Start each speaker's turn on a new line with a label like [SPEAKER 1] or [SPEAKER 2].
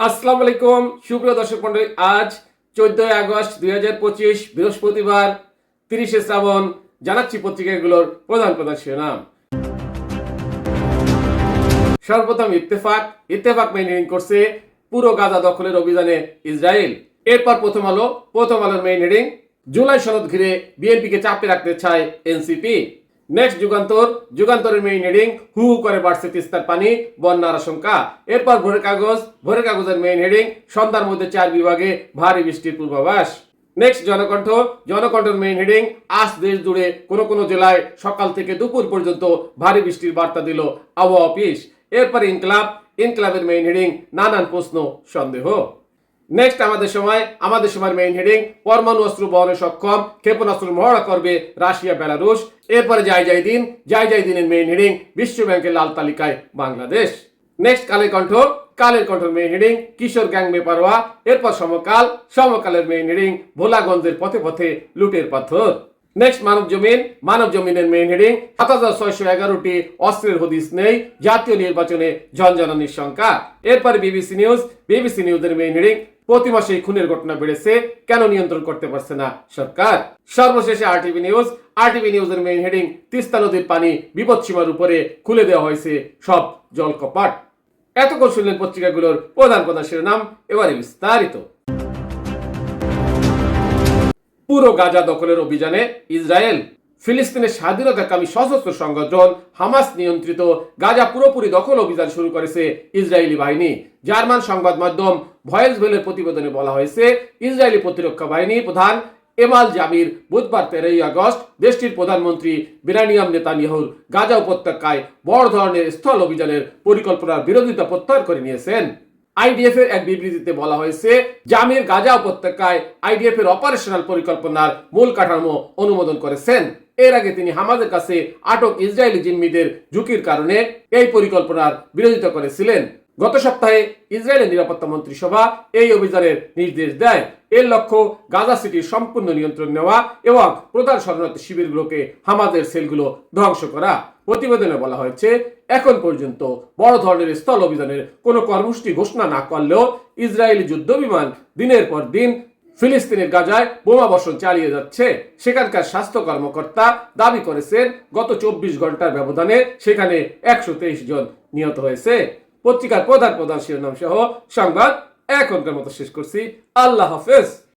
[SPEAKER 1] আসসালামু আলাইকুম, সুপ্রিয় দর্শক মন্ডলী আজ চোদ্দই আগস্ট দুই হাজার পঁচিশ, বৃহস্পতিবার, তিরিশে শ্রাবণ, জানাচ্ছি পত্রিকাগুলোর প্রধান প্রধান শিরোনাম। সর্বপ্রথম ইত্তেফাক ইত্তেফাক মেইন করছে পুরো গাজা দখলের অভিযানে ইসরায়েল। এরপর প্রথম আলো, প্রথম আলোর মেইন হেডিং জুলাই সনদ ঘিরে বিএনপিকে চাপে রাখতে চায় এনসিপি। নেক্সট যুগান্তর যুগান্তরের মেইন হেডিং হু করে বাড়ছে তিস্তার পানি বন্যার আশঙ্কা এরপর ভোরের কাগজ ভোরের কাগজের মেইন হেডিং সন্ধ্যার মধ্যে চার বিভাগে ভারী বৃষ্টির পূর্বাভাস নেক্সট জনকণ্ঠ জনকণ্ঠের মেইন হেডিং আজ দেশ জুড়ে কোন কোন জেলায় সকাল থেকে দুপুর পর্যন্ত ভারী বৃষ্টির বার্তা দিল আবহাওয়া অফিস। এরপর ইনকলাব, ইনকলাবের মেইন হেডিং নানান প্রশ্ন, সন্দেহ। নেক্সট আমাদের সময়, আমাদের সময়ের মেইন হেডিং পরমাণু অস্ত্র বহনে সক্ষম ক্ষেপণাস্ত্র মহড়া করবে রাশিয়া, বেলারুশ। এরপরে যাই যাই দিন যাই যাই দিনের মেইন হেডিং বিশ্ব ব্যাংকের লাল তালিকায় বাংলাদেশ। নেক্সট কালের কণ্ঠ, কালের কণ্ঠের মেইন হেডিং কিশোর গ্যাং বেপারোয়া। এরপর সমকাল, সমকালের মেইন হেডিং ভোলাগঞ্জের পথে পথে লুটের পাথর। নেক্সট মানব জমিন, মানব জমিনের মেইন হেডিং সাত হাজার ছয়শো এগারোটি অস্ত্রের হদিস নেই, জাতীয় নির্বাচনে ঝনঝনানির সংখ্যা। এরপর বিবিসি নিউজ বিবিসি নিউজের মেইন হেডিং প্রতি মাসে খুনের ঘটনা বেড়েছে, কেন নিয়ন্ত্রণ করতে পারছে না সরকার? সর্বশেষে আরটিভি নিউজ আরটিভি নিউজের মেইন হেডিং তিস্তা নদীর পানি বিপদসীমার উপরে খুলে দেওয়া হয়েছে সব জলকপাট এতক্ষণ শুনলেন পত্রিকাগুলোর প্রধান প্রধান শিরোনাম, এবারে বিস্তারিত। পুরো গাজা দখলের অভিযানে ইসরায়েল ফিলিস্তিনের স্বাধীনতাকামী সশস্ত্র সংগঠন হামাস নিয়ন্ত্রিত গাজা পুরোপুরি দখল অভিযান শুরু করেছে ইসরায়েলি বাহিনী। জার্মান সংবাদ মাধ্যম ভয়েস ভেলের প্রতিবেদনে বলা হয়েছে, ইসরায়েলি প্রতিরক্ষা বাহিনী প্রধান এমাল জামির বুধবার তেরোই আগস্ট দেশটির প্রধানমন্ত্রী বিরানিয়াম নেতানিয়াহুর গাজা উপত্যকায় বড় ধরনের স্থল অভিযানের পরিকল্পনার বিরোধিতা প্রত্যাহার করে নিয়েছেন। আইডিএফ এর এক বিবৃতিতে বলা হয়েছে, জামির গাজা উপত্যকায় আইডিএফ এর অপারেশনাল পরিকল্পনার মূল কাঠামো অনুমোদন করেছেন। এর আগে তিনি হামাদের কাছে আটক ইসরায়েলি জিম্মিদের ঝুঁকির কারণে এই পরিকল্পনার বিরোধিতা করেছিলেন। গত সপ্তাহে ইসরায়েলের নিরাপত্তা মন্ত্রিসভা এই অভিযানের নির্দেশ দেয়। এর লক্ষ্য গাজা সিটির সম্পূর্ণ নিয়ন্ত্রণ নেওয়া এবং প্রধান শরণার্থী শিবিরগুলোকে হামাদের সেলগুলো ধ্বংস করা। প্রতিবেদনে বলা হয়েছে, এখন পর্যন্ত বড় ধরনের স্থল অভিযানের কোনো কর্মসূচি ঘোষণা না করলেও ইসরায়েলি যুদ্ধ বিমান দিনের পর দিন ফিলিস্তিনের গাজায় বোমা বর্ষণ চালিয়ে যাচ্ছে। সেখানকার স্বাস্থ্য কর্মকর্তা দাবি করেছেন, গত চব্বিশ ঘণ্টার ব্যবধানে সেখানে একশো তেইশ জন নিহত হয়েছে। পত্রিকার প্রধান প্রধান শিরোনাম সহ সংবাদ এখনকার মতো শেষ করছি। আল্লাহ হাফেজ।